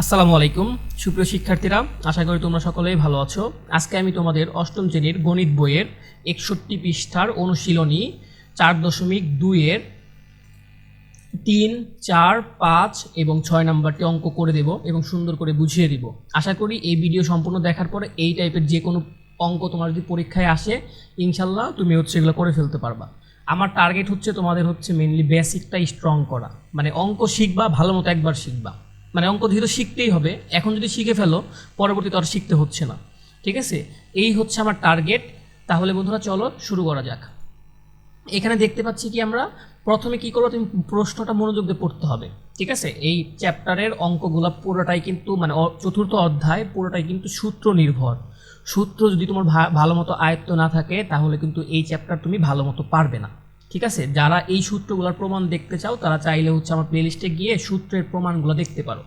আসসালামু আলাইকুম। সুপ্রিয় শিক্ষার্থীরা, আশা করি তোমরা সকলেই ভালো আছো। আজকে আমি তোমাদের অষ্টম শ্রেণির গণিত বইয়ের একষট্টি পৃষ্ঠার অনুশীলনী চার দশমিক দুইয়ের তিন, চার, পাঁচ এবং ছয় নাম্বারটি অঙ্ক করে দেব এবং সুন্দর করে বুঝিয়ে দিব। আশা করি এই ভিডিও সম্পূর্ণ দেখার পরে এই টাইপের যে কোনো অঙ্ক তোমার যদি পরীক্ষায় আসে, ইনশাল্লাহ তুমি হচ্ছে এগুলো করে ফেলতে পারবা। আমার টার্গেট হচ্ছে তোমাদের হচ্ছে মেনলি বেসিকটা স্ট্রং করা। মানে অঙ্ক শিখবা, ভালো মতো একবার শিখবা। মানে অঙ্ক যেহেতু শিখতেই হবে। এখন যদি শিখে ফেলো, পরবর্তীতে আর শিখতে হচ্ছে না। ঠিক আছে? এই হচ্ছে আমার টার্গেট তাহলে বন্ধুরা চলো শুরু করা যাক। এখানে দেখতে পাচ্ছি কি আমরা? প্রথমে কি করব? তুমি প্রশ্নটা মনোযোগ দিয়ে পড়তে হবে। ঠিক আছে? এই চ্যাপ্টারের অঙ্কগুলো পুরোটাই কিন্তু মানে চতুর্থ অধ্যায়, পুরোটাই কিন্তু সূত্র নির্ভর। সূত্র যদি তোমার ভালো মতো আয়ত্ত না থাকে, তাহলে কিন্তু এই চ্যাপ্টার তুমি ভালো মতো পারবে না। ঠিক আছে? যারা এই সূত্রগুলোর প্রমাণ দেখতে চাও, তারা চাইলে হচ্ছে আমার প্লেলিস্টে গিয়ে সূত্রের প্রমাণগুলো দেখতে পারো।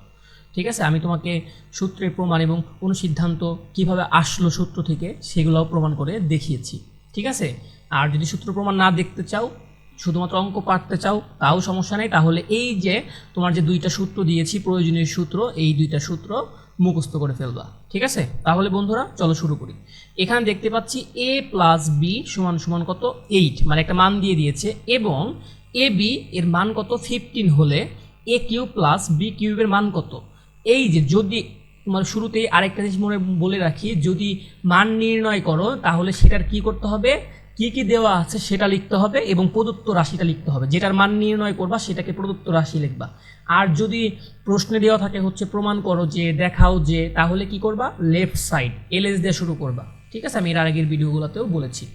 ঠিক আছে? আমি তোমাকে সূত্রের প্রমাণ এবং কোনো সিদ্ধান্ত কীভাবে আসলো সূত্র থেকে সেগুলোও প্রমাণ করে দেখিয়েছি। ঠিক আছে? আর যদি সূত্র প্রমাণ না দেখতে চাও শুধুমাত্র অঙ্ক পারতে চাও, তাও সমস্যা নেই। তাহলে এই যে তোমার যে দুইটা সূত্র দিয়েছি, প্রয়োজনীয় সূত্র, এই দুইটা সূত্র মুখস্থ করে ফেলবা। ঠিক আছে? তাহলে বন্ধুরা, চলো শুরু করি। এখানে দেখতে পাচ্ছি এ প্লাস বি সমান সমান কত? এইট মানে একটা মান দিয়ে দিয়েছে। এবং এ বি এর মান কত? ফিফটিন হলে এ কিউ প্লাস বি কিউবের মান কত? এই যে যদি তোমার শুরুতেই আরেকটা জিনিস মনে, বলে রাখি, যদি মান নির্ণয় করো, তাহলে সেটার কি করতে হবে? কি কি দেওয়া আছে সেটা লিখতে হবে এবং প্রদত্ত রাশিটা লিখতে হবে। যেটার মান নির্ণয় করবা সেটাকে প্রদত্ত রাশি লিখবা। আর যদি প্রশ্নে দেওয়া থাকে হচ্ছে প্রমাণ করো যে, দেখাও যে, তাহলে কি করবা? লেফট সাইড এলএস দিয়ে শুরু করবা। ঠিক আছে? আমি এর আগের ভিডিওগুলোতেও বলেছি।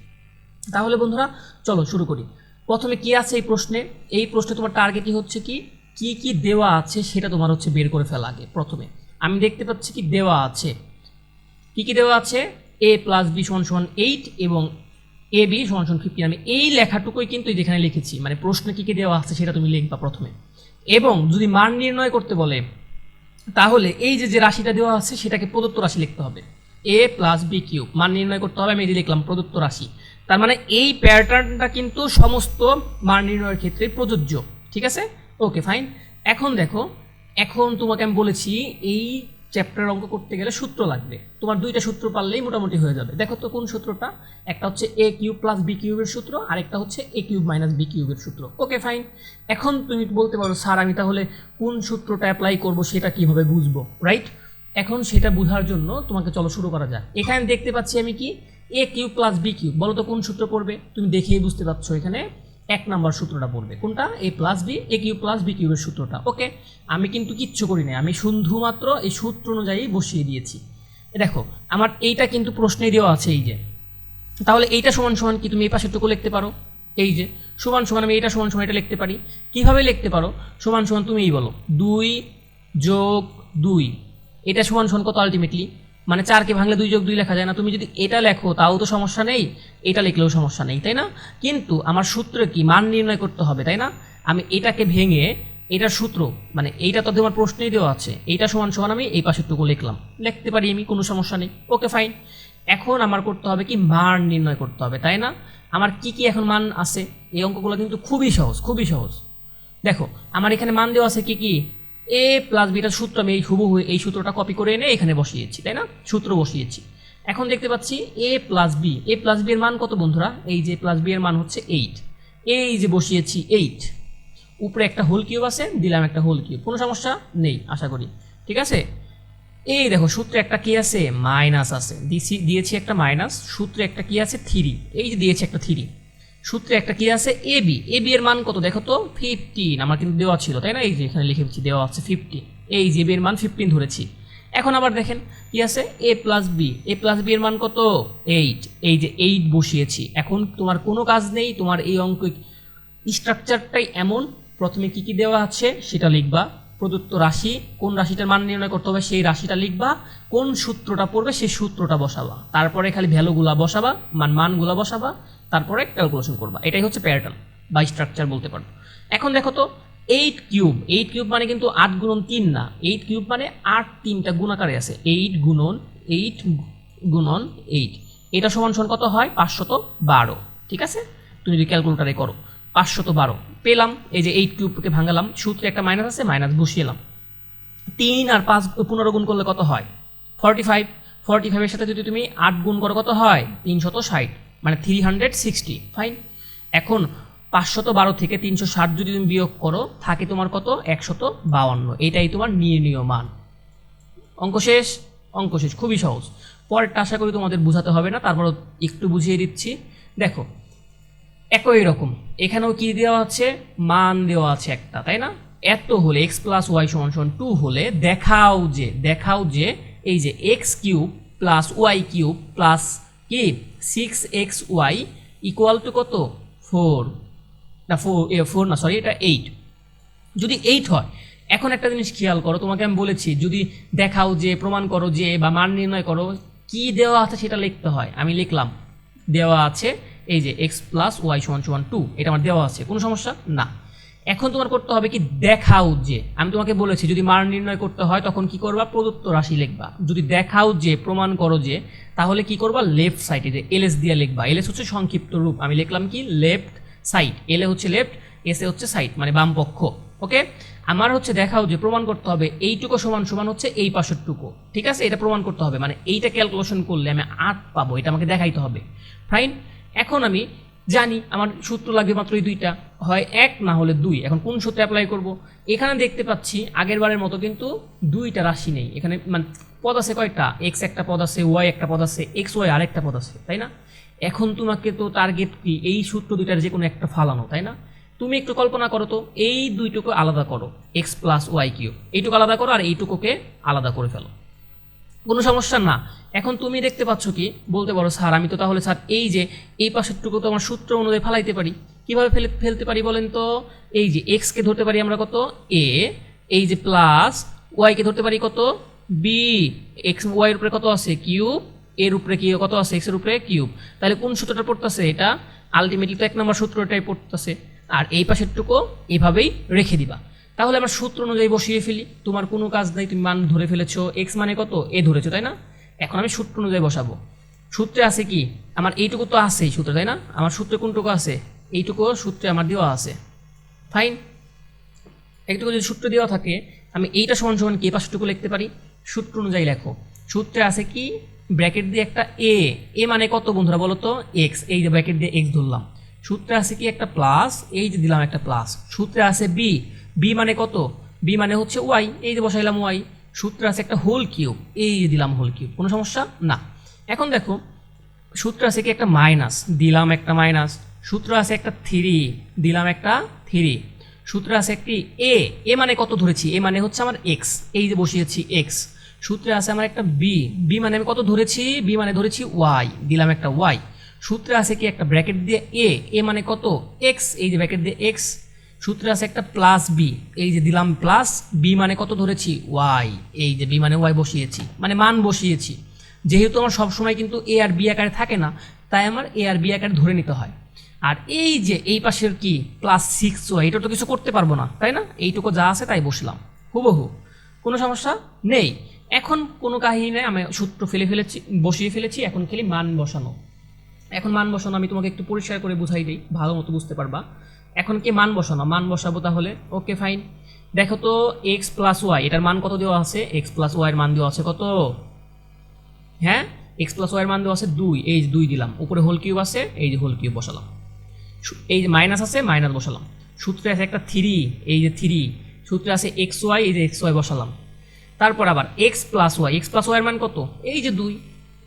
তাহলে বন্ধুরা, চলো শুরু করি। প্রথমে কি আছে এই প্রশ্নে? এই প্রশ্নে তোমার টার্গেটই হচ্ছে কি? কি কি দেওয়া আছে সেটা তোমার হচ্ছে বের করে ফেলা আগে, প্রথমে। আমি দেখতে পাচ্ছি কি দেওয়া আছে। কি কি দেওয়া আছে? এ প্লাস বি সমান সমান এইট এবং এ বি সমান সমান ফিফটিন আমি এই লেখাটুকুই কিন্তু যেখানে লিখেছি মানে প্রশ্ন কী কী দেওয়া আছে সেটা তুমি লিখবা প্রথমে। এবং যদি মান নির্ণয় করতে বলে, তাহলে এই যে যে রাশিটা দেওয়া আছে সেটাকে প্রদত্ত রাশি লিখতে হবে। এ প্লাস বি কিউব মান নির্ণয় করতে হবে, আমি এই লিখলাম প্রদত্ত রাশি। তার মানে এই প্যাটার্নটা কিন্তু সমস্ত মান নির্ণয়ের ক্ষেত্রে প্রযোজ্য। ঠিক আছে? ওকে ফাইন এখন দেখো, এখন তোমাকে আমি বলেছি এই চ্যাপ্টার অঙ্ক করতে গেলে সূত্র লাগবে। তোমার দুইটা সূত্র পারলেই মোটামুটি হয়ে যাবে। দেখো তো কোন সূত্রটা? একটা হচ্ছে এ কিউব প্লাস বি কিউবের সূত্র, আরেকটা হচ্ছে এ কিউব মাইনাস বি কিউবের সূত্র। ওকে ফাইন এখন তুমি বলতে পারো, স্যার, আমি তাহলে কোন সূত্রটা অ্যাপ্লাই করব সেটা কীভাবে বুঝব? রাইট এখন সেটা বোঝার জন্য তোমাকে চলো শুরু করা যাক। এখানে দেখতে পাচ্ছি আমি কি? A cube plus b cube. বলো তো কোন সূত্র পড়বে? তুমি দেখেই বুঝতে পারছ এখানে। এক নাম্বার সূত্রটা পড়বে। কোনটা? A plus b a cube plus b কিউবের সূত্রটা। ওকে আমি কিন্তু কিচ্ছু করি না আমি শুধুমাত্র এই সূত্র অনুযায়ী বসিয়ে দিয়েছি। দেখো, আমার এইটা কিন্তু প্রশ্নে দেওয়া আছে এই যে। তাহলে এইটা সমান সমান কি তুমি এই পাশেরটুকু লিখতে পারো? এই যে, সমান সমান আমি এইটা সমান সমান এটা লিখতে পারি। কীভাবে লিখতে পারো? সমান সমান তুমিই বলো। দুই যোগ দুই। এটা সমান সমান কত আলটিমেটলি মানে চারকে ভাঙলে দুই যোগ দুই লেখা যায় না। তুমি যদি এটা লেখো, তাও তো সমস্যা নেই, এটা লিখলেও সমস্যা নেই, তাই না? কিন্তু আমার সূত্রে কি? মান নির্ণয় করতে হবে, তাই না? আমি এটাকে ভেঙে এটার সূত্র মানে এইটা তো তোমার প্রশ্নেই দেওয়া আছে, এইটা সমান সমান আমি এই পাশেরটুকু লিখলাম। লিখতে পারি আমি, কোনো সমস্যা নেই। Okay, fine. এখন আমার করতে হবে কি? মান নির্ণয় করতে হবে, তাই না? আমার কি কি এখন মান আছে? এই অঙ্কগুলো কিন্তু খুবই সহজ খুবই সহজ। দেখো, আমার এখানে মান দেওয়া আছে কি কি? এ প্লাস বিটার সূত্র আমি এই হুবহু এই সূত্রটা কপি করে এনে এখানে বসিয়েছি, তাই না? সূত্র বসিয়েছি। এখন দেখতে পাচ্ছি a plus b a plus b এর মান কত বন্ধুরা? এই যে প্লাস বি এর মান হচ্ছে এইট এই যে বসিয়েছি এইট উপরে একটা হোল কিউব আছে, দিলাম একটা হোল কিউব কোনো সমস্যা নেই, আশা করি। ঠিক আছে? এই দেখো, সূত্রে একটা কি আছে? মাইনাস আছে। দিছি, দিয়েছি একটা মাইনাস, সূত্রে একটা কি আছে? থ্রি এই যে দিয়েছি একটা থ্রি সূত্রে একটা কি আছে? এ বি এ বি এর মান কত? দেখো তো ফিফটিন আমার কিন্তু দেওয়া ছিল, তাই না? এই যে এখানে লিখেছি দেওয়া আছে ফিফটিন এই যে বি এর মান ফিফটিন ধরেছি। এখন আবার দেখেন, কি আছে? A plus b a plus b এর মান কত? এইট এই যে এইট বসিয়েছি। এখন তোমার কোনো কাজ নেই, তোমার এই অঙ্ক স্ট্রাকচারটাই এমন। প্রথমে কি কি দেওয়া আছে, সেটা লিখবা। প্রদত্ত রাশি, কোন রাশিটার মান নির্ণয় করতে হবে, সেই রাশিটা লিখবা। কোন সূত্রটা পড়বে, সেই সূত্রটা বসাবা। তারপরে খালি ভ্যালুগুলা বসাবা মান মানগুলা বসাবা। তারপরে ক্যালকুলেশন করবা। এটাই হচ্ছে প্যাটার্ন বা স্ট্রাকচার বলতে পারো। এখন দেখো তো এইট কিউব এইট কিউব মানে কিন্তু আট গুণন তিন না। এইট কিউব মানে আট তিনটা গুণাকারে আছে। এইট গুণন এইট গুণন এইট এটা সমান সমান কত হয়? পাঁচশত বারো। ঠিক আছে? তুমি যদি ক্যালকুলেটারে করো, পাঁচশত বারো। পেলাম, এই যে এইট কিউবকে ভাঙালাম, সূত্রে একটা মাইনাস আছে মাইনাস বসিয়েলাম। তিন আর পাঁচ পনেরো গুণ করলে কত হয়? ফর্টি ফাইভ ফর্টি ফাইভের সাথে যদি তুমি আট গুণ করো, কত হয়? তিনশত ষাট। মানে থ্রি হান্ড্রেড সিক্সটি ফাইন এখন পাঁচশত বারো থেকে তিনশো ষাট যদি তুমি বিয়োগ করো, থাকে তোমার কত? একশত বাউন্ন এটাই তোমার নির্ণীয় মান অঙ্ক শেষ? অঙ্ক শেষ। খুবই সহজ। পরেরটা আশা করি তোমাদের বোঝাতে হবে না তারপর একটু বুঝিয়ে দিচ্ছি। দেখো, একই রকম। এখানেও কি দেওয়া আছে? মান দেওয়া আছে একটা, তাই না? এত হলে এক্স প্লাস ওয়াই সমান সমান টু হলে দেখাও যে দেখাও যে, এই যে x cube plus y cube plus কি six x y equal to কত? ফোর না ফোর ফোর না সরি এটা এইট যদি এইট হয়, এখন একটা জিনিস খেয়াল করো, তোমাকে আমি বলেছি, যদি দেখাও যে, প্রমাণ করো যে, বা মান নির্ণয় করো, কি দেওয়া আছে সেটা লিখতে হয়। আমি লিখলাম, দেওয়া আছে, এই যে এক্স প্লাস ওয়াই সমান সমান টু এটা আমার দেওয়া আছে, কোনো সমস্যা? না। এখন তোমার করতে হবে কি দেখাও যে, আমি তোমাকে বলেছি, যদি মান নির্ণয় করতে হয়, তখন কি করবা? প্রদত্ত রাশি লিখবা। যদি দেখাও যে, প্রমাণ করো যে, তাহলে কি করবা? লেফট সাইডে যে এলএস দিয়ে লিখবা। এলএস হচ্ছে সংক্ষিপ্ত রূপ। আমি লিখলাম কি? লেফট সাইড এলে হচ্ছে লেফট এস এ হচ্ছে সাইড মানে বাম পক্ষ। ওকে? আমার হচ্ছে দেখাও যে, প্রমাণ করতে হবে, এইটুকু সমান সমান হচ্ছে এই পাশের টুকু ঠিক আছে? এটা প্রমাণ করতে হবে। মানে এইটা ক্যালকুলেশন করলে আমি আট পাবো। এটা আমাকে দেখাইতে হবে। ফাইন এখন আমি জানি আমার সূত্র লাগবে মাত্র এই দুইটা। হয় এক, না হলে দুই। এখন কোন সূত্রে অ্যাপ্লাই করব? এখানে দেখতে পাচ্ছি আগের বারের মতো কিন্তু দুইটা রাশি নেই। এখানে মানে পদ আছে কয়টা? এক্স একটা পদ আছে ওয়াই একটা পদ আছে এক্স ওয়াই আরেকটা পদ আছে, তাই না? এখন তোমাকে তো টার্গেট কি? এই সূত্র দুইটার যে কোনো একটা ফালানো, তাই না? তুমি একটু কল্পনা করো তো, এই দুইটুকু আলাদা করো এক্স প্লাস ওয়াই কিউ এইটুকু আলাদা করো আর এইটুকুকে আলাদা করে ফেলো। কোনো সমস্যা না। এখন তুমি দেখতে পাচ্ছ কি? বলতে পারো, স্যার, আমি তো তাহলে, স্যার, এই যে, এই পাশেরটুকু তো আমার সূত্র অনুযায়ী ফেলাইতে পারি। কীভাবে ফেলে, ফেলতে পারি বলেন তো? এই যে এক্সকে ধরতে পারি আমরা কত? এ এই যে প্লাস ওয়াইকে ধরতে পারি কত? বি এক্স ওয়াইয়ের উপরে কত আছে? কিউব। এর উপরে কি, কত আছে? এক্সের উপরে কিউব। তাহলে কোন সূত্রটা পড়তেছে এটা? আলটিমেটলি তো এক নম্বর সূত্রটাই পড়তেছে। আর এই পাশেরটুকু এভাবেই রেখে দিবা। তাহলে আমরা সূত্র অনুযায়ী বসিয়ে ফেলি। তোমার কোনো কাজ নেই, তুমি মান ধরে ফেলেছো। এক্স মানে কত? এ ধরেছো, তাই না? এখন আমি সূত্র অনুযায়ী বসাবো। সূত্রে আছে কি? আমার এইটুকু তো আছেই সূত্র, তাই না? আমার সূত্রে কোনটুকু আছে? এইটুকু সূত্রে আমার দেওয়া আছে। ফাইন একটুকু যদি সূত্র দেওয়া থাকে, আমি এইটা সমান সমান কি পাঁচটুকু লিখতে পারি? সূত্র অনুযায়ী লেখো। সূত্রে আছে কি? ব্র্যাকেট দিয়ে একটা এ এ মানে কত বন্ধুরা বলো তো? এক্স এই যে ব্র্যাকেট দিয়ে এক্স ধরলাম। সূত্রে আছে কি একটা প্লাস এই যে দিলাম একটা প্লাস সূত্রে আছে বি বি মানে কত? বি মানে হচ্ছে ওয়াই এই যে বসাইলাম ওয়াই সূত্রে আছে একটা হোল কিউব এই যে দিলাম হোল কিউব কোনো সমস্যা? না। এখন দেখো, সূত্র আছে কি একটা মাইনাস দিলাম একটা মাইনাস সূত্র আছে একটা থ্রি দিলাম একটা থ্রি সূত্র আছে একটি এ এ মানে কত ধরেছি? এ মানে হচ্ছে আমার এক্স এই যে বসিয়েছি এক্স সূত্রে আছে আমার একটা বি বি মানে আমি কত ধরেছি? বি মানে ধরেছি ওয়াই দিলাম একটা ওয়াই সূত্রে আছে কি একটা ব্র্যাকেট দিয়ে এ এ মানে কত? এক্স এই যে ব্র্যাকেট দিয়ে এক্স সূত্রে আছে একটা প্লাস বি এই যে দিলাম প্লাস বি মানে কত ধরেছি? ওয়াই এই যে বি মানে ওয়াই বসিয়েছি। মানে মান বসিয়েছি। যেহেতু আমার সবসময় কিন্তু এ আর বি আকারে থাকে না, তাই আমার এ আর বি আকারে ধরে নিতে হয়। আর এই যে এই পাশের কি? প্লাস সিক্স ওয়াই এটা তো কিছু করতে পারব না, তাই না? এইটুকু যা আছে তাই বসলাম। হুবহু। কোনো সমস্যা নেই। এখন কোনো কাহিনী নেই, আমি সূত্র ফেলে ফেলেছি, বসিয়ে ফেলেছি, এখন খালি মান বসানো। এখন মান বসানো আমি তোমাকে একটু পরিষ্কার করে বুঝাই দিই, ভালো মতো বুঝতে পারবা। এখন কি মান বসানো মান বসাবো তাহলে? ওকে ফাইন দেখো তো এক্স প্লাস ওয়াই এটার মান কত দেওয়া আছে? এক্স প্লাস ওয়াইয়ের মান দেওয়া আছে কত? হ্যাঁ? এক্স প্লাস ওয়াইয়ের মান দেওয়া আছে দুই। এই যে দুই দিলাম। উপরে হোল কিউব আছে, এই যে হোল কিউব বসালাম। এই যে মাইনাস আছে মাইনাস বসালাম। সূত্রে আছে একটা থ্রি এই যে থ্রি সূত্রে আছে এক্স ওয়াই এই যে এক্স ওয়াই বসালাম। তারপর আবার x plus y x plus ওয়াইয়ের মান কত? এই যে দুই।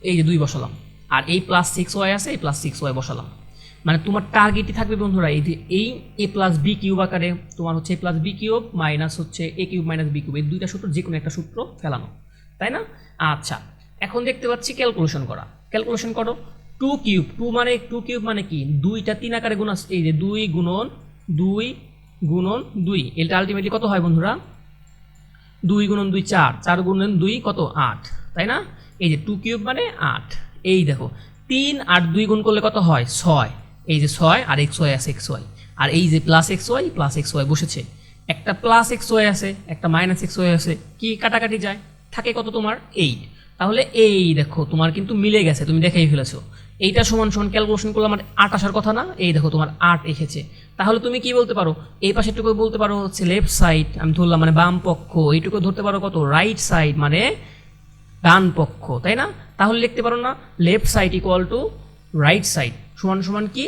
এই যে দুই বসালাম। আর এই প্লাস সিক্স ওয়াই আছে, এই প্লাস সিক্স ওয়াই বসালাম। মানে তোমার টার্গেটই থাকবে বন্ধুরা, এই যে এই এ প্লাস বি কিউব আকারে তোমার হচ্ছে a plus b cube minus হচ্ছে a cube minus b cube এই দুইটা সূত্র যে কোনো একটা সূত্র ফেলানো, তাই না? আচ্ছা এখন দেখতে পাচ্ছি ক্যালকুলেশন করা। ক্যালকুলেশন করো টু কিউব টু মানে টু কিউব মানে কি? দুইটা তিন আকারে গুণ আসছে, এই যে দুই গুণন দুই গুণন দুই, এটা আলটিমেটলি কত হয় বন্ধুরা? দুই গুণন দুই চার চার গুণন দুই কত? আট, তাই না? এই যে টু কিউব মানে আট, এই দেখো, তিন আর দুই গুণ করলে কত হয়? ছয় এই যে ছয় আর এক্স ওয়াই আছে এক্স ওয়াই আর এই যে plus x y plus x y বসেছে। একটা প্লাস এক্স ওয়াই আছে, একটা মাইনাস এক্স ওয়াই আছে। কি কাটাকাটি যায়? থাকে কত তোমার? এইট তাহলে এই দেখো, তোমার কিন্তু মিলে গেছে, তুমি দেখেই ফেলেছো। এইটা সমান সমান ক্যালকুলেশন করলে আমার আট আসার কথা না? এই দেখো, তোমার আট এসেছে। তাহলে তুমি কি বলতে পারো? এই পাশেরটুকু বলতে পারো হচ্ছে লেফট সাইড আমি ধরলাম মানে বাম পক্ষ, এইটুকু ধরতে পারো কত? রাইট সাইড মানে ডান পক্ষ, তাই না? তাহলে লিখতে পারো না left side equal to right side সমান সমান কি?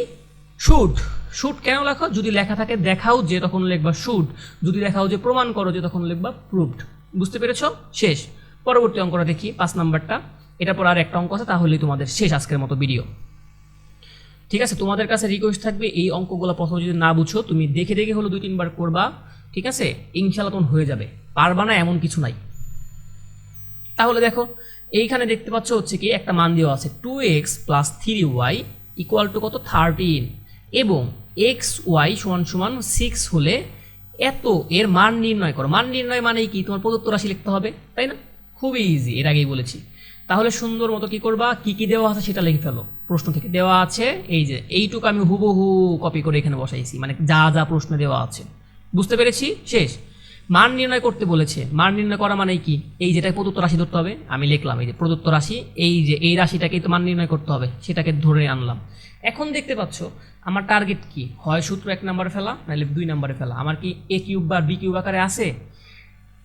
শুট শুট কেন লেখো? যদি লেখা থাকে দেখাও যে তখন লিখবা শুট যদি দেখাও যে প্রমাণ করো যে তখন লিখবা প্রুভড। বুঝতে পেরেছ? শেষ। পরবর্তী অঙ্কটা দেখি, পাঁচ নাম্বারটা। এটার পর আর একটা অঙ্ক আছে, তাহলেই তোমাদের শেষ আজকের মতো ভিডিও ঠিক আছে, তোমাদের কাছে রিকোয়েস্ট থাকবে, এই অঙ্কগুলো প্রথমে যদি না বুঝো, তুমি দেখে দেখে হলো দুই, তিনবার করবা। ঠিক আছে? ইনশাল্লাহ হয়ে যাবে। পারবা না এমন কিছু নাই। তাহলে দেখো, এইখানে দেখতে পাচ্ছ হচ্ছে কি, একটা মান দেওয়া আছে two x plus three y equal to কত? থার্টিন এবং এক্স ওয়াই সমান সমান সিক্স হলে এত এর মান নির্ণয় করো। মান নির্ণয় মানেই কি? তোমার প্রদত্ত রাশি লিখতে হবে, তাই না? খুবই ইজি এর আগেই বলেছি। তাহলে সুন্দর মতো কি করবা? কি কি দেওয়া আছে সেটা লিখে ফেলো। প্রশ্ন থেকে দেওয়া আছে, এই যে এইটুকু আমি হুবহু কপি করে এখানে বসাইছি। মানে যা যা প্রশ্ন দেওয়া আছে। বুঝতে পেরেছি? শেষ। মান নির্ণয় করতে বলেছে। মান নির্ণয় করা মানে কি? এই যেটা প্রদত্ত রাশি ধরতে হবে, আমি লিখলাম এই যে প্রদত্ত রাশি, এই যে, এই রাশিটাকেই তো মান নির্ণয় করতে হবে, সেটাকে ধরে আনলাম। এখন দেখতে পাচ্ছ, আমার টার্গেট কি? হয় সূত্র এক নম্বরে ফেলা, নাহলে দুই নম্বরে ফেলা। আমার কি এ কিউব বা বি কিউব আকারে আছে?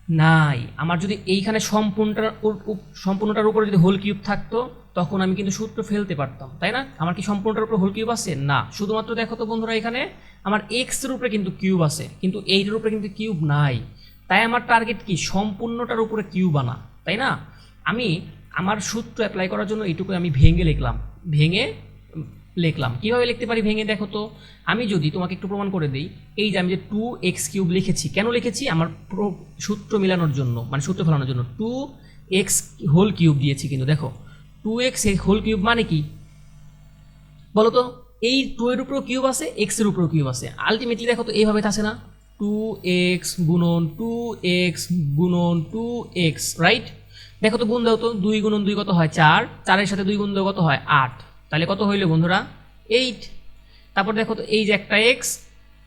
নাই। আমার যদি এইখানে সম্পূর্ণটার সম্পূর্ণটার উপরে যদি হোল কিউব থাকতো, তখন আমি কিন্তু সূত্র ফেলতে পারতাম, তাই না? আমার কি সম্পূর্ণটার উপরে হোল কিউব আছে? না। শুধুমাত্র দেখো তো বন্ধুরা এখানে, আমার এক্সের উপরে কিন্তু কিউব আছে, কিন্তু এইটার উপরে কিন্তু কিউব নাই। তাই আমার টার্গেট কি? সম্পূর্ণটার উপরে কিউব আনা, তাই না? আমি আমার সূত্র অ্যাপ্লাই করার জন্য এইটুকু আমি ভেঙে লিখলাম। ভেঙে লিখলাম। কীভাবে লিখতে পারি ভেঙে, দেখো তো। আমি যদি তোমাকে একটু প্রমাণ করে দিই, এই যে আমি যে টু এক্স কিউব লিখেছি, কেন লিখেছি? আমার সূত্র মেলানোর জন্য মানে সূত্র ফেলানোর জন্য। টু এক্স হোল কিউব দিয়েছি কিন্তু, দেখো। টু এক্স হোল কিউব মানে কি? বলো তো, এই টু এর উপরেও কিউব আছে এক্সের উপরেও কিউব আছে। আলটিমেটলি দেখো তো, এইভাবে থাকে না? টু এক্স গুণন টু এক্স গুণন টু এক্স রাইট দেখো তো, গুণ দাও তো, দুই গুণন দুই কত হয়? চার। চারের সাথে দুই গুণ দাও কত হয়? আট। তাহলে কত হইল বন্ধুরা? এইট তারপর দেখো তো, এই যে একটা এক্স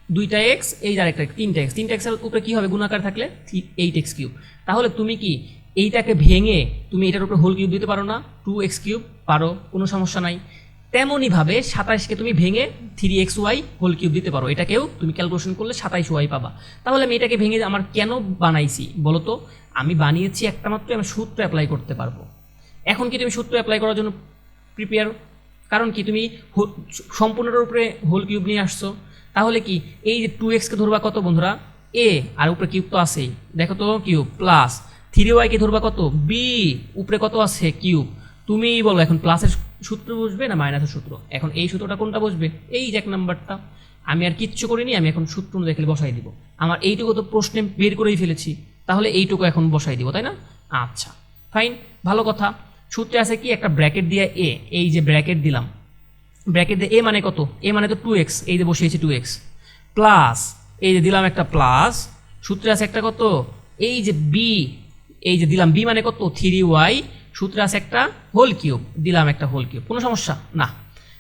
দুইটা এক্স এই যে আরেকটা তিনটা এক্স তিনটা এক্সের উপরে কী হবে? গুণাকার থাকলে এইট এক্স কিউব তাহলে তুমি কি এইটাকে ভেঙে তুমি এটার উপরে হোল কিউব দিতে পারো না? টু এক্স কিউব পারো, কোনো সমস্যা নাই। তেমনইভাবে সাতাইশকে তুমি ভেঙে three x y whole cube দিতে পারো। এটাকেও তুমি ক্যালকুলেশন করলে সাতাইশ ওয়াই পাবা। তাহলে আমি এটাকে ভেঙে আমার কেন বানাইছি, বলো তো? আমি বানিয়েছি একটা মাত্র আমি সূত্র অ্যাপ্লাই করতে পারব। এখন কি তুমি সূত্র অ্যাপ্লাই করার জন্য প্রিপেয়ার কারণ কি, তুমি সম্পূর্ণটার উপরে হোল কিউব নিয়ে আসছো। তাহলে কি, এই যে টু এক্সকে ধরবা কত বন্ধুরা? এ আর উপরে কিউব তো আছেই। দেখো তো কিউব প্লাস থ্রি ওয়াইকে ধরবা কত? বি উপরে কত আছে? কিউব তুমিই বলো, এখন প্লাসের সূত্র বসবে না মাইনাসের সূত্র? এখন এই সূত্রটা কোনটা বসবে? এই যে এক নাম্বারটা আমি আর কিচ্ছু করিনি, আমি এখন সূত্র দেখলে বসাই দিব। আমার এইটুকু তো প্রশ্নে বের করেই ফেলেছি। তাহলে এইটুকু এখন বসাই দিব, তাই না? আচ্ছা ফাইন ভালো কথা। সূত্রে আছে কি? একটা ব্র্যাকেট দিয়ে এ এই যে ব্র্যাকেট দিলাম। ব্র্যাকেট দিয়ে এ মানে কত? এ মানে তো টু এক্স এই যে বসিয়েছি টু এক্স প্লাস এই যে দিলাম একটা প্লাস সূত্রে আছে একটা কত? এই যে বি এই যে দিলাম বি মানে কত? থ্রি ওয়াই সূত্রে আছে একটা হোল কিউব দিলাম একটা হোল কিউব কোনো সমস্যা? না।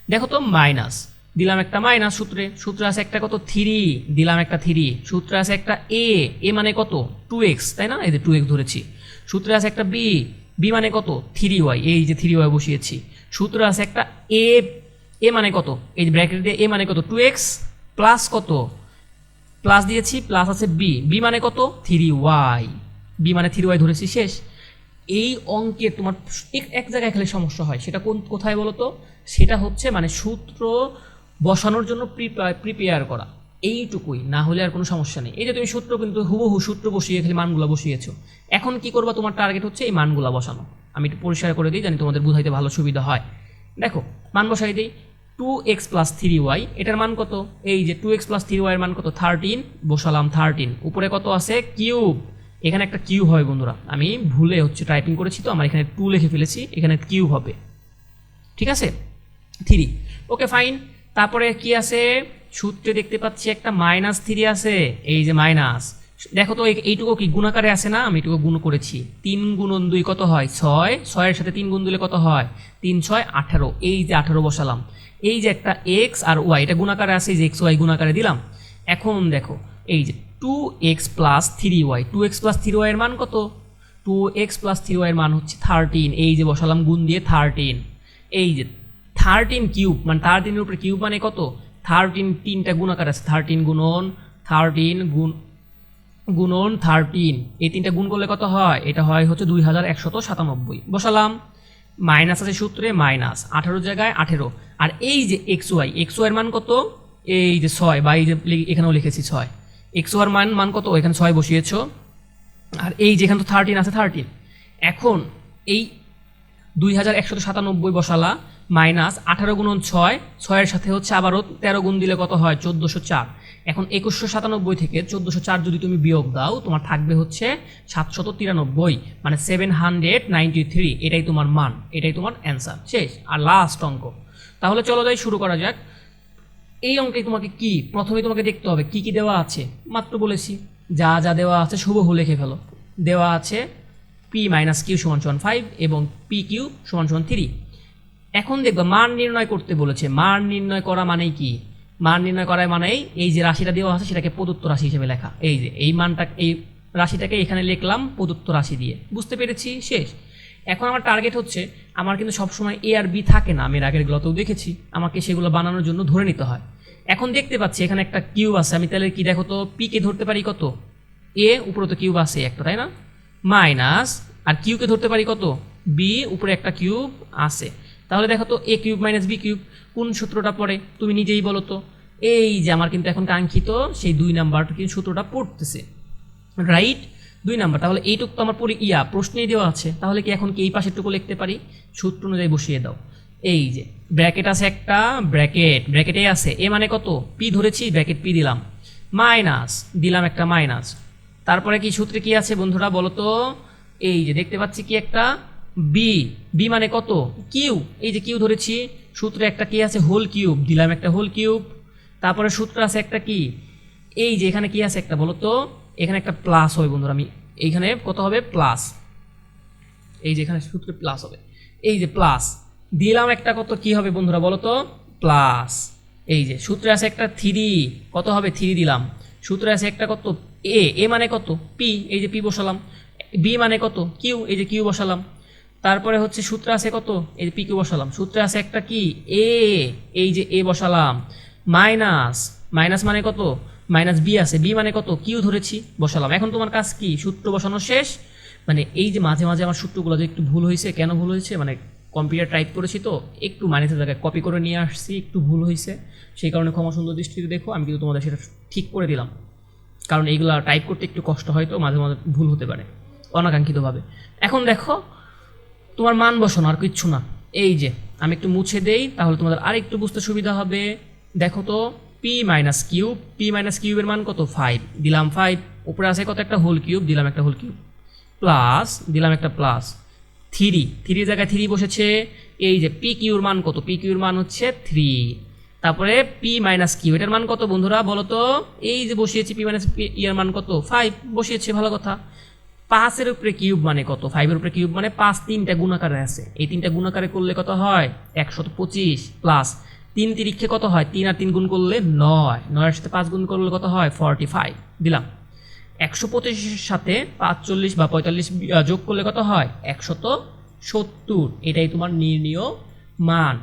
দেখো তো মাইনাস দিলাম একটা মাইনাস সূত্রে। সূত্রে আছে একটা কত? থ্রি দিলাম একটা থ্রি সূত্রে আছে একটা এ এ মানে কত? টু এক্স তাই না? এই যে টু এক্স ধরেছি। সূত্রে আছে একটা বি বি মানে কত? থ্রি ওয়াই এই যে থ্রি ওয়াই বসিয়েছি। সূত্র আছে একটা এ এ মানে কত? এই ব্র্যাকেট দিয়ে এ মানে কত? টু এক্স প্লাস কত? প্লাস দিয়েছি প্লাস আছে বি বি মানে কত? থ্রি ওয়াই বি মানে থ্রি ওয়াই ধরেছি শেষ। এই অঙ্কের তোমার এক- এক জায়গায় খেলে সমস্যা হয়। সেটা কোন, কোথায় বলো তো সেটা হচ্ছে মানে সূত্র বসানোর জন্য প্রিপেয়ার করা। এইটুকুই, না হলে আর কোনো সমস্যা নেই। এই যে তুমি সূত্র কিন্তু হুবহু সূত্র বসিয়ে খালি মানগুলো বসিয়েছো। এখন কি করবা তোমার টার্গেট হচ্ছে এই মানগুলো বসানো। আমি একটু পরিষ্কার করে দিই জানি তোমাদের বুঝাইতে ভালো সুবিধা হয়। দেখো, মান বসাই দিই। Two x plus three y এটার মান কত? এই যে টু এক্স প্লাস থ্রি ওয়াইয়ের মান কত? থার্টিন বসালাম থার্টিন উপরে কত আছে? কিউব এখানে একটা কিউব হয় বন্ধুরা। আমি ভুলে হচ্ছে টাইপিং করেছি তো, আমার এখানে টু লিখে ফেলেছি, এখানে কিউ হবে। ঠিক আছে? থ্রি ওকে ফাইন তারপরে কি আছে? সূত্রে দেখতে পাচ্ছি একটা মাইনাস থ্রি আছে। এই যে মাইনাস দেখো তো, এই- এইটুকু কি গুণাকারে আছে না? আমি এটুকু গুণ করেছি। তিন গুণন দুই কত হয়? ছয়। ছয়ের সাথে তিন গুণ দিলে কত হয়? তিন, ছয়, আঠারো। এই যে আঠারো বসালাম। এই যে একটা এক্স আর ওয়াই এটা গুণাকারে আছে, এই যে এক্স ওয়াই গুণাকারে দিলাম। এখন দেখো, এই যে two x plus three y two x plus three ওয়াইয়ের মান কত? টু এক্স প্লাস থ্রি ওয়াইয়ের মান হচ্ছে থার্টিন এই যে বসালাম, গুণ দিয়ে থার্টিন এই যে থার্টিন কিউব মানে থার্টিনের উপরে কিউব মানে কত? থার্টিন তিনটা গুণাকার আছে থার্টিন গুণন থার্টিন গুণ, গুণন থার্টিন এই তিনটা গুণ করলে কত হয়? এটা হয় হচ্ছে দুই হাজার একশত সাতানব্বই। বসালাম। মাইনাস আছে সূত্রে মাইনাস, আঠারো জায়গায় আঠেরো। আর এই যে এক্স ওয়াই এক্স ওয়াইয়ের মান কত? এই যে ছয়, বা এই যে এখানেও লিখেছি ছয়। এক্স ওয়ার মান মান কত? এখানে ছয় বসিয়েছ। আর এই যেখানে তো থার্টিন আছে থার্টিন এখন এই দুই হাজার একশো সাতানব্বই বসালা। মাইনাস আঠারো গুণন ছয়, ছয়ের সাথে হচ্ছে আবারও তেরো গুণ দিলে কত হয়? চোদ্দোশো চার। এখন একুশশো সাতানব্বই থেকে চোদ্দোশো চার যদি তুমি বিয়োগ দাও, তোমার থাকবে হচ্ছে সাতশত তিরানব্বই মানে সেভেন হান্ড্রেড নাইনটি থ্রি এটাই তোমার মান, এটাই তোমার অ্যান্সার শেষ। আর লাস্ট অঙ্ক। তাহলে চলো যাই, শুরু করা যাক। এই অঙ্কে তোমাকে কি? প্রথমে তোমাকে দেখতে হবে, কি কি দেওয়া আছে? মাত্র বলেছি, যা যা দেওয়া আছে শুভ হু লিখে ফেলো। দেওয়া আছে পি মাইনাস কিউ সমান সমান ফাইভ এবং পি কিউ সমান সমান থ্রি এখন দেখবে মান নির্ণয় করতে বলেছে। মান নির্ণয় করা মানেই কি? মান নির্ণয় করা মানেই এই যে রাশিটা দেওয়া আছে সেটাকে প্রদত্ত রাশি হিসেবে লেখা। এই যে, এই মানটা, এই রাশিটাকে এখানে লিখলাম প্রদত্ত রাশি দিয়ে। বুঝতে পেরেছি? শেষ। এখন আমার টার্গেট হচ্ছে, আমার কিন্তু সবসময় এ আর বি থাকে না। আমি আগের গুলোতেও দেখেছি। আমাকে সেগুলো বানানোর জন্য ধরে নিতে হয়। এখন দেখতে পাচ্ছি এখানে একটা কিউব আছে। আমি তাহলে কি দেখো তো পি কে ধরতে পারি কত? এ উপরে তো কিউব আছে একটা, তাই না? মাইনাস, আর কিউকে ধরতে পারি কত? বি উপরে একটা কিউব আছে। তাহলে দেখো তো a cube minus b cube, কোন সূত্রটা পড়ে? তুমি নিজেই বলো তো। এই যে আমার কিন্তু এখন কাঙ্ক্ষিত, সেই দুই নাম্বারটা কিন্তু সূত্রটা পড়তেছে। রাইট দুই নাম্বার, তাহলে এইটুকু তো আমার পরি ইয়া, প্রশ্নেই দেওয়া আছে। তাহলে কি এখন কি এই পাশেরটুকু লিখতে পারি? সূত্র অনুযায়ী বসিয়ে দাও। এই যে, ব্র্যাকেট আছে একটা, ব্র্যাকেট, ব্র্যাকেটে আছে, এ মানে কত? পি ধরেছি, ব্র্যাকেট পি দিলাম। মাইনাস, দিলাম একটা মাইনাস। তারপরে কি সূত্রে কি আছে বন্ধুরা বলো তো? এই যে, দেখতে পাচ্ছি কি একটা? বি বি মানে কত? কিউ এই যে কিউ ধরেছি, সূত্রে একটা কি আছে হোল কিউব দিলাম একটা হোল কিউব তারপরে সূত্র আছে একটা কি? এই যে এখানে কি আছে একটা বলো তো এখানে একটা প্লাস হবে বন্ধুরা, আমি এইখানে কত হবে? প্লাস এই যে এখানে সূত্রে প্লাস হবে। এই যে প্লাস দিলাম একটা কত, কি হবে বন্ধুরা বলো তো প্লাস এই যে সূত্রে আছে একটা থ্রি কত হবে? থ্রি দিলাম। সূত্রে আছে একটা কত? এ এ মানে কত? পি এই যে পি বসালাম। বি মানে কত? কিউ এই যে কিউ বসালাম। তারপরে হচ্ছে সূত্রে আছে কত? এই পি কিউ বসালাম। সূত্রে আছে একটা কি? এ এই যে এ বসালাম। মাইনাস মাইনাস মানে কত? মাইনাস বি আছে। বি মানে কত? কিউ ধরেছি, বসালাম। এখন তোমার কাজ কি? সূত্র বসানো শেষ। মানে এই যে মাঝে মাঝে আমার সূত্রগুলো যে একটু ভুল হয়েছে, কেন ভুল হয়েছে? মানে কম্পিউটার টাইপ করেছি তো, একটু মাইনাসের জায়গায় কপি করে নিয়ে আসছি, একটু ভুল হয়েছে। সেই কারণে ক্ষমা সুন্দর দৃষ্টিতে দেখো, আমি কিন্তু তোমাদের সেটা ঠিক করে দিলাম। কারণ এইগুলো টাইপ করতে একটু কষ্ট হয় তো, মাঝে মাঝে ভুল হতে পারে। অনাকাঙ্ক্ষিতভাবে। এখন দেখো তোমার মান বসানো আর কিচ্ছু না। এই যে, আমি একটু মুছে দেই, তাহলে তোমাদের আর একটু বুঝতে সুবিধা হবে। দেখো তো p minus cube p minus কিউবের মান কত? ফাইভ দিলাম ফাইভ উপরে আছে কত? একটা হোল কিউব দিলাম একটা হোল কিউব প্লাস দিলাম একটা প্লাস থ্রি থ্রি জায়গায় থ্রি বসেছে। এই যে পি কিউর মান কত? পি কিউর মান হচ্ছে থ্রি তারপরে পি মাইনাস কিউ এটার মান কত বন্ধুরা? বলো তো। এই যে বসিয়েছি পি মাইনাস পি ইয়ার মান কত? ফাইভ বসিয়েছে, ভালো কথা। পাঁচের উপরে কিউব মানে কত? ফাইভের উপরে কিউব মানে পাঁচ তিনটা গুণাকারে আছে। এই তিনটা গুণাকারে করলে কত হয়? একশত পঁচিশ প্লাস তিন তিরিক্ষে কত হয়? তিন আর তিন গুণ করলে নয়। নয়ের সাথে পাঁচ গুণ করলে কত হয়? ফর্টি ফাইভ দিলাম। একশো পঁচিশের সাথে পাঁচচল্লিশ বা পঁয়তাল্লিশ যোগ করলে কত হয়? একশত সত্তর। এটাই তোমার নির্ণীয় মান।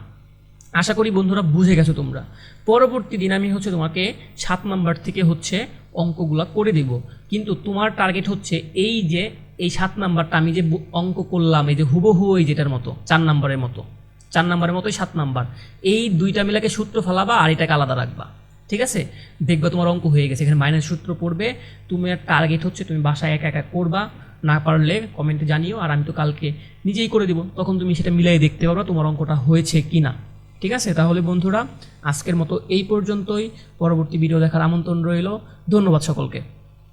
আশা করি বন্ধুরা বুঝে গেছো তোমরা। পরবর্তী দিন আমি হচ্ছে তোমাকে সাত নাম্বার থেকে হচ্ছে অঙ্কগুলো করে দেব। কিন্তু তোমার টার্গেট হচ্ছে এই যে, এই সাত নাম্বারটা আমি যে অঙ্ক করলাম, এই যে হুবহু এই যেটার মতো, চার নাম্বারের মতো, চার নাম্বারের মতোই সাত নাম্বার। এই দুইটা মিলাকে সূত্র ফেলাবা আর এটাকে আলাদা রাখবা, ঠিক আছে? দেখবে তোমার অঙ্ক হয়ে গেছে, এখানে মাইনাস সূত্র পড়বে। তুমি টার্গেট হচ্ছে তুমি বাসায় একা একা করবা, না পারলে কমেন্টে জানিও, আর আমি তো কালকে নিজেই করে দিব। তখন তুমি সেটা মিলাই দেখতে পারবা তোমার অঙ্কটা হয়েছে কি না ঠিক আছে? তাহলে বন্ধুরা, আজকের মতো এই পর্যন্তই। পরবর্তী ভিডিও দেখার আমন্ত্রণ রইল। ধন্যবাদ সকলকে।